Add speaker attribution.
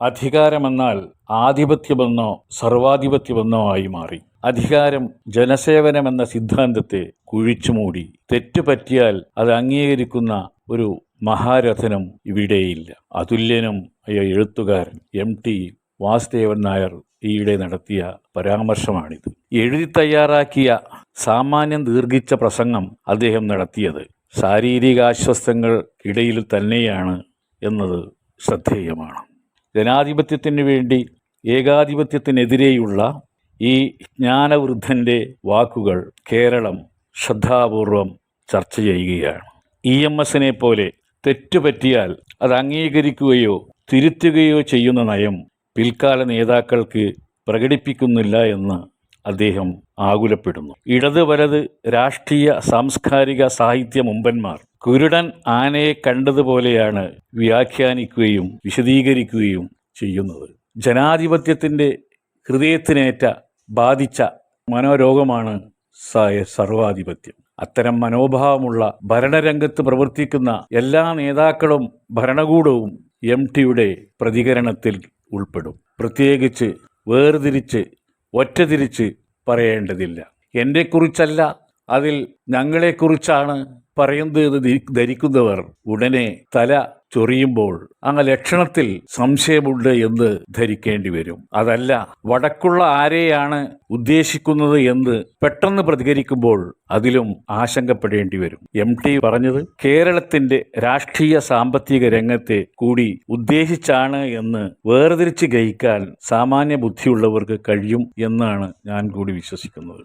Speaker 1: അധികാരമെന്നാൽ ആധിപത്യമെന്നോ സർവാധിപത്യമെന്നോ ആയി മാറി. അധികാരം ജനസേവനമെന്ന സിദ്ധാന്തത്തെ കുഴിച്ചുമൂടി. തെറ്റുപറ്റിയാൽ അത് അംഗീകരിക്കുന്ന ഒരു മഹാരഥനും ഇവിടെയില്ല. അതുല്യനും അയ്യ എഴുത്തുകാരൻ എം. ടി. വാസുദേവൻ നായർ ഈയിടെ നടത്തിയ പരാമർശമാണിത്. എഴുതി തയ്യാറാക്കിയ സാമാന്യം ദീർഘിച്ച പ്രസംഗം അദ്ദേഹം നടത്തിയത് ശാരീരിക അസ്വസ്ഥങ്ങൾക്കിടയിൽ തന്നെയാണ് എന്നത് ശ്രദ്ധേയമാണ്. ജനാധിപത്യത്തിന് വേണ്ടി ഏകാധിപത്യത്തിനെതിരെയുള്ള ഈ ജ്ഞാനവൃദ്ധന്റെ വാക്കുകൾ കേരളം ശ്രദ്ധാപൂർവം ചർച്ച ചെയ്യുകയാണ്. ഇ എം എസിനെ പോലെ തെറ്റുപറ്റിയാൽ അത് അംഗീകരിക്കുകയോ തിരുത്തുകയോ ചെയ്യുന്ന നയം പിൽക്കാല നേതാക്കൾക്ക് പ്രകടിപ്പിക്കുന്നില്ല എന്ന് അദ്ദേഹം ആകുലപ്പെടുന്നു. ഇടത് വലത് രാഷ്ട്രീയ സാംസ്കാരിക സാഹിത്യ മുമ്പന്മാർ കുരുടൻ ആനയെ കണ്ടതുപോലെയാണ് വ്യാഖ്യാനിക്കുകയും വിശദീകരിക്കുകയും ചെയ്യുന്നത്. ജനാധിപത്യത്തിന്റെ ഹൃദയത്തിനേറ്റ ബാധിച്ച മനോരോഗമാണ് സർവാധിപത്യം. അത്തരം മനോഭാവമുള്ള ഭരണരംഗത്ത് പ്രവർത്തിക്കുന്ന എല്ലാ നേതാക്കളും ഭരണകൂടവും എം ടിയുടെ പ്രതികരണത്തിൽ ഉൾപ്പെടും. പ്രത്യേകിച്ച് വേർതിരിച്ച് ഒറ്റതിരിച്ച് പറയേണ്ടതില്ല. എന്നെക്കുറിച്ചല്ല അതിൽ ഞങ്ങളെക്കുറിച്ചാണ് പറയുന്നത് ധരിക്കുന്നവർ ഉടനെ തല ചൊറിയുമ്പോൾ അങ്ങ് ലക്ഷണത്തിൽ സംശയമുണ്ട് എന്ന് ധരിക്കേണ്ടി വരും. അതല്ല വടക്കുള്ള ആരെയാണ് ഉദ്ദേശിക്കുന്നത് എന്ന് പെട്ടെന്ന് പ്രതികരിക്കുമ്പോൾ അതിലും ആശങ്കപ്പെടേണ്ടി വരും. എം ടി പറഞ്ഞത് കേരളത്തിന്റെ രാഷ്ട്രീയ സാമ്പത്തിക രംഗത്തെ കൂടി ഉദ്ദേശിച്ചാണ് എന്ന് വേർതിരിച്ച് ഗ്രഹിക്കാൻ സാമാന്യ ബുദ്ധിയുള്ളവർക്ക് കഴിയും എന്നാണ് ഞാൻ കൂടി വിശ്വസിക്കുന്നത്.